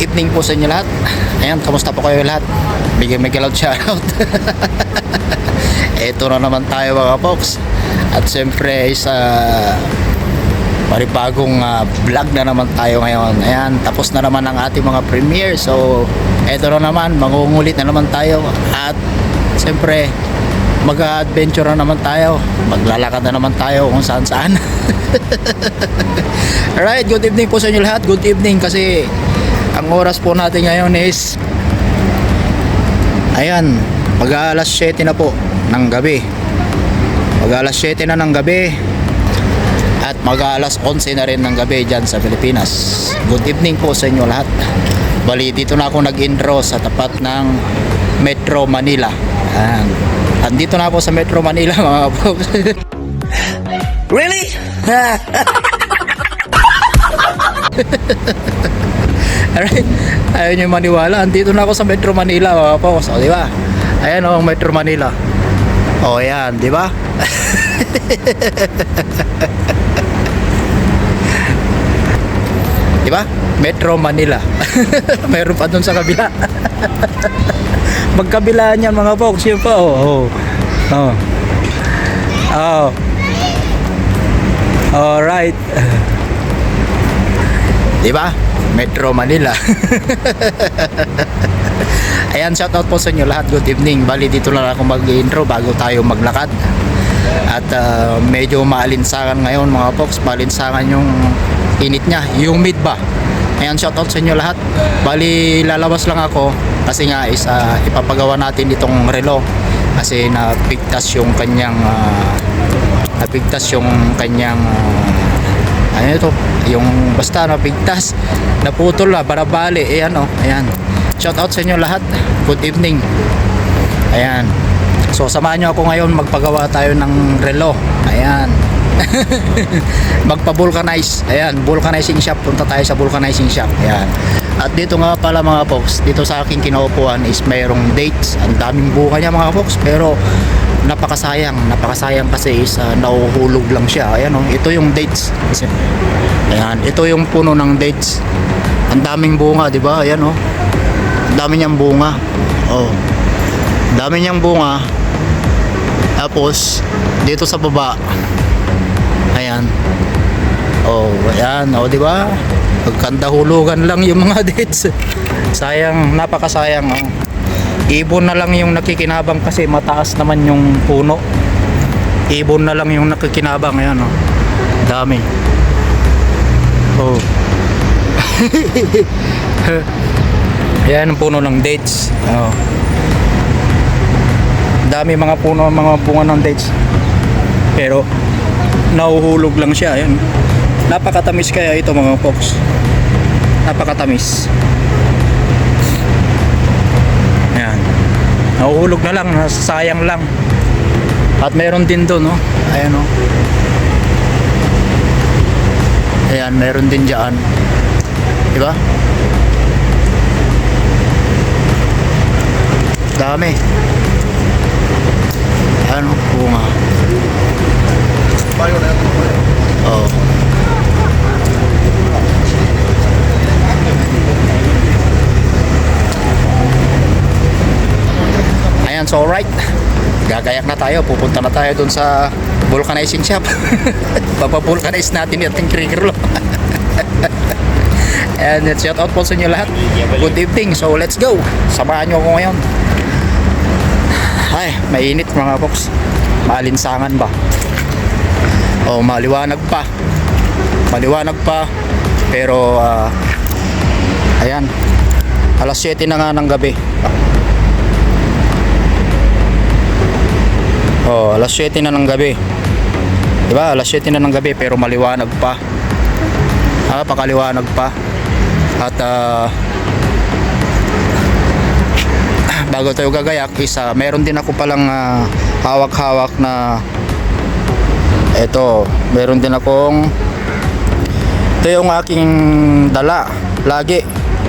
evening po sa inyo lahat. Ayan, kamusta po kayo lahat? Bigyan may galaw shoutout. Ito na naman tayo mga Fox. At siyempre uh, panibagong uh, vlog na naman tayo ngayon. Ayan, tapos na naman ang ating mga premiere. So, eto na naman, mangungulit na naman tayo. At siyempre, mag-adventure na naman tayo. Maglalakad na naman tayo kung saan saan. Alright, good evening po sa inyo lahat. Good evening kasi ang oras po natin ngayon is ayan, mag alas 7 na po ng gabi. Mag alas 7 na ng gabi at mag alas 11 na rin ng gabi dyan sa Pilipinas. Good evening po sa inyo lahat. Bali, dito na ako nag-intro sa tapat ng Metro Manila. Ayan. Andito na ako sa Metro Manila mga folks. Really? Alright. Ayaw nyo maniwala. Andito na ako sa Metro Manila, mga folks. O, di ba? Ayan o, ang Metro Manila. O, yan, di ba? di ba? Metro Manila. Mayroon pa dun sa kabila. Magkabila niyan, mga folks. Yun pa, o. Oh. Oh. Oh. Alright. Di ba? Metro Manila. Ayan, shoutout po sa inyo lahat. Good evening. Bali, dito lang ako mag-intro bago tayo maglakad. At ah, medyo maalinsangan ngayon mga folks. Maalinsangan yung init niya. Humid ba? Ayan, shoutout sa inyo lahat. Bali, lalabas lang ako kasi nga is ah, ipapagawa natin itong relo kasi napigtas yung kanyang ah, napigtas yung kanyang ah, ano ito yung basta napigtas naputol na barabali. Ayan oh ayan. Shout out sa inyo lahat. Good evening. Ayan. So samahan nyo ako ngayon. Magpagawa tayo ng relo. Ayan. Magpa-vulcanize. Ayan. Vulcanizing shop. Punta tayo sa vulcanizing shop. Ayan. At dito nga pala mga folks dito sa aking kinuupuan is mayroong dates. Ang daming buka niya mga folks pero napakasayang napakasayang kasi is uh, nauhulog lang siya. Ayan oh, ito yung dates. Ayan ito yung puno ng dates. Ang daming bunga di ba? Ayan oh. Ang dami niyang bunga. Oh. Dami niyang bunga. Tapos dito sa baba. Ayan. Oh ayan oh di ba? Pagkandahulugan lang yung mga dates. Sayang napakasayang oh ibon na lang yung nakikinabang kasi mataas naman yung puno. Ibon na lang yung nakikinabang ayan oh. Dami. Oh. Ayan ang puno ng dates. Oh. Dami mga puno mga bunga ng dates. Pero nauhulog lang siya ayan. Napakatamis kaya ito mga folks. Napakatamis Ayan. Nahuhulog na lang, sayang lang. At meron din doon, no? Ayan, no? Ayan, meron din diyan. Di ba? Dami. Ano, bunga. Oo. Ayan, so alright. Gagayak na tayo. Pupunta na tayo dun sa vulcanizing shop. Papavulcanize natin ating krigro. And let's shout out po sa inyo lahat. Good evening. So let's go. Samahan nyo ako ngayon. Ay, mainit mga folks. Maalinsangan ba? Oh, maliwanag pa. Maliwanag pa. Pero, ah, ayan. Alas 7 na nga ng gabi. Oh, alas 7 na ng gabi. 'Di ba? Alas 7 na ng gabi pero maliwanag pa. Ah, pakaliwanag pa. At ah, bago tayo gagayak isa, meron din ako palang ah, hawak-hawak na eto, meron din akong ito yung aking dala lagi.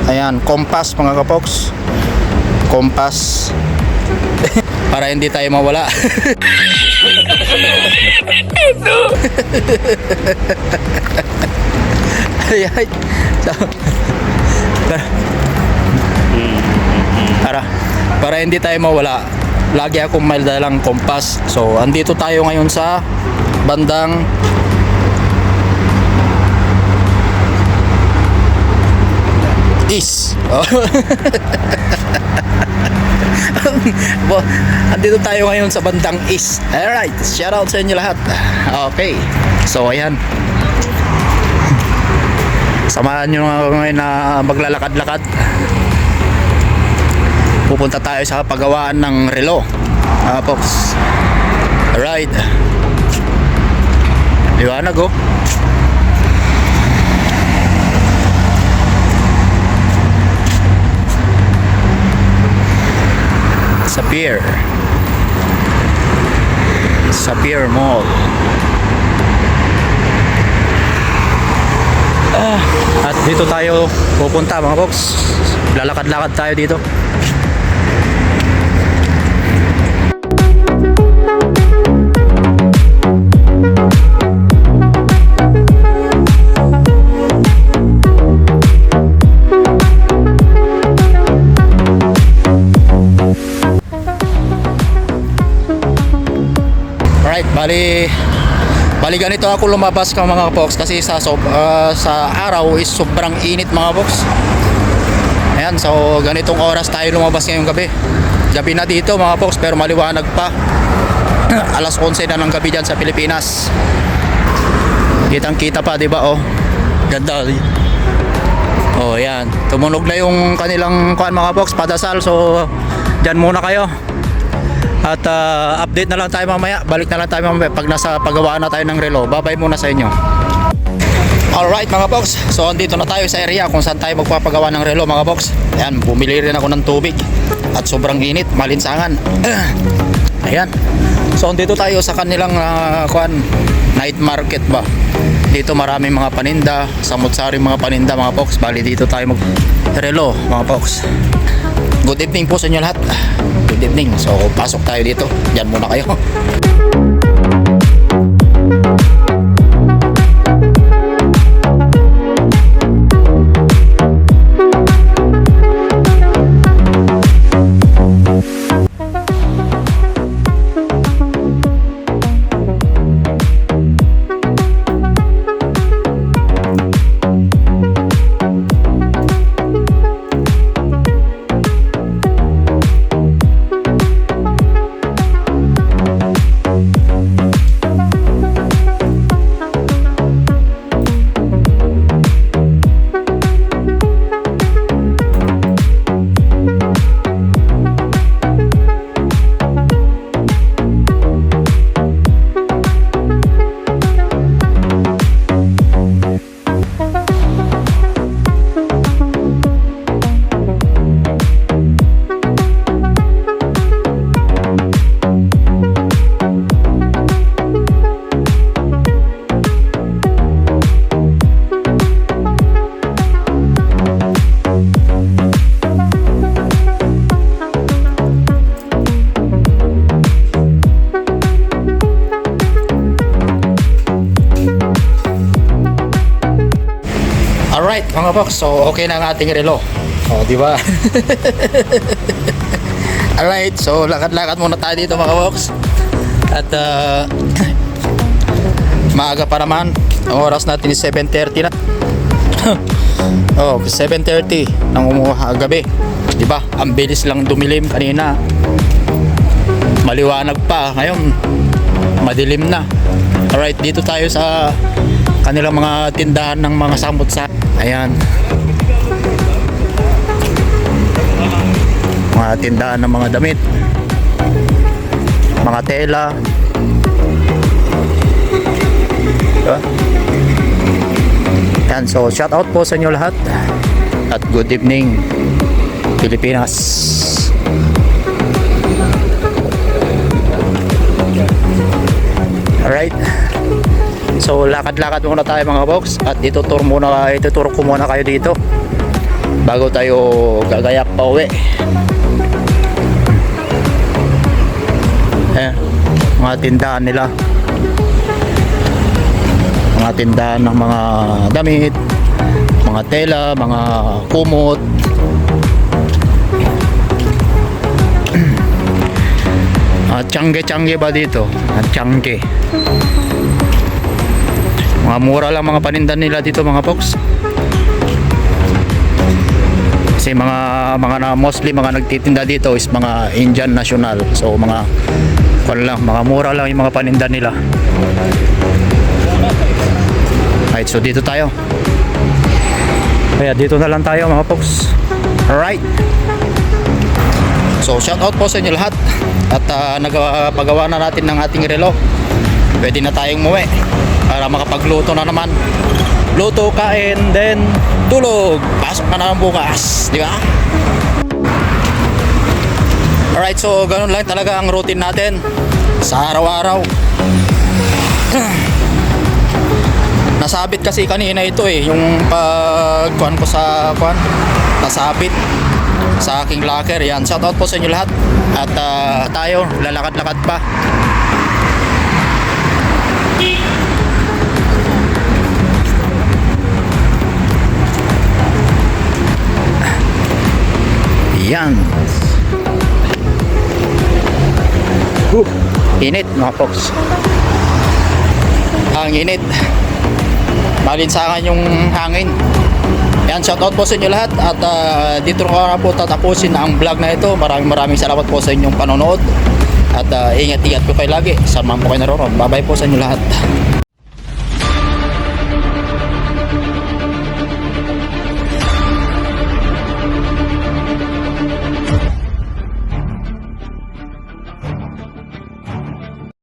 Ayan, compass mga kapoks. Compass para hindi tayo mawala. ay, ay. So, Tara. Tara. Para hindi tayo mawala, lagi akong may dalang kompas. So, andito tayo ngayon sa bandang East. Oh. Andito tayo ngayon sa bandang East. Alright, shout out sa inyo lahat. Okay. So, ayan. Samahan nyo nga ngayon na maglalakad-lakad. Pupunta tayo sa paggawaan ng relo. Ah, folks. Alright. Liwanag oh. Sa pier. Sa pier mall. Ah, at dito tayo pupunta mga folks. Lalakad-lakad tayo dito. Bali bali ganito ako lumabas ka mga folks kasi sa sob, ah, sa araw is sobrang init mga folks. Ayan, so ganitong oras tayo lumabas ngayong gabi. Gabi na dito mga folks pero maliwanag pa. Alas 11 na ng gabi dyan sa Pilipinas. Kitang kita pa, di ba? Oh, ganda. Oh, yan. Tumunog na yung kanilang kuan mga folks, padasal. So, dyan muna kayo. At ah, update na lang tayo mamaya. Balik na lang tayo mamaya pag nasa paggawaan na tayo ng relo. Babay muna sa inyo. Alright mga box. So andito na tayo sa area kung saan tayo magpapagawa ng relo mga box. Ayan, bumili rin ako ng tubig. At sobrang init, malinsangan. Ayan. So andito tayo sa kanilang ah, kuan night market ba. Dito maraming mga paninda, samot-saring mga paninda mga box. Bali dito tayo mag relo mga box. Good evening po sa inyo lahat. Good evening. So, pasok tayo dito. Diyan muna kayo. Mga box. So, okay na ang ating relo. O, di ba? Alright, so lakad-lakad muna tayo dito mga box. At uh, maaga pa naman. Ang oras natin is 7.30 na. oh, 7.30 ng umuha gabi. Di ba? Ang bilis lang dumilim kanina. Maliwanag pa. Ngayon, madilim na. Alright, dito tayo sa kanilang mga tindahan ng mga samot sa ayan. Mga tindahan ng mga damit. Mga tela. Diba? yan so shout out po sa inyo lahat. At good evening Pilipinas. Alright So lakad-lakad muna tayo mga box at dito tour muna ituturo ko muna kayo dito bago tayo gagayak pa uwi. Eh, mga tindahan nila. Mga tindahan ng mga damit, mga tela, mga kumot. Ah, tiyangge-tiyangge ba dito? Ah, tiyangge. Mga mura lang mga panindan nila dito mga folks. Kasi mga mga na mostly mga nagtitinda dito is mga Indian national. So mga kwan lang, mga mura lang yung mga paninda nila. Right, so dito tayo. Kaya dito na lang tayo mga folks. Alright. So shout out po sa inyo lahat. At uh, nagpagawa na natin ng ating relo. Pwede na tayong muwi para makapagluto na naman. Luto, kain, then tulog. Pasok na naman bukas. Di ba? Alright, so ganun lang talaga ang routine natin sa araw-araw. Nasabit kasi kanina ito eh, yung pagkuhan ko sa kuhan, nasabit sa aking locker. Yan, shout out po sa inyo lahat. At ah, tayo, lalakad-lakad pa. Yan. Uh, init mga folks. Ang init. Malinsangan yung hangin. Yan, shoutout po sa inyo lahat at ah, dito ko na po tatapusin ang vlog na ito. Maraming maraming salamat po sa inyong panonood at ah, ingat-ingat po kayo lagi. Saan man po kayo naroon. Bye-bye po sa inyo lahat.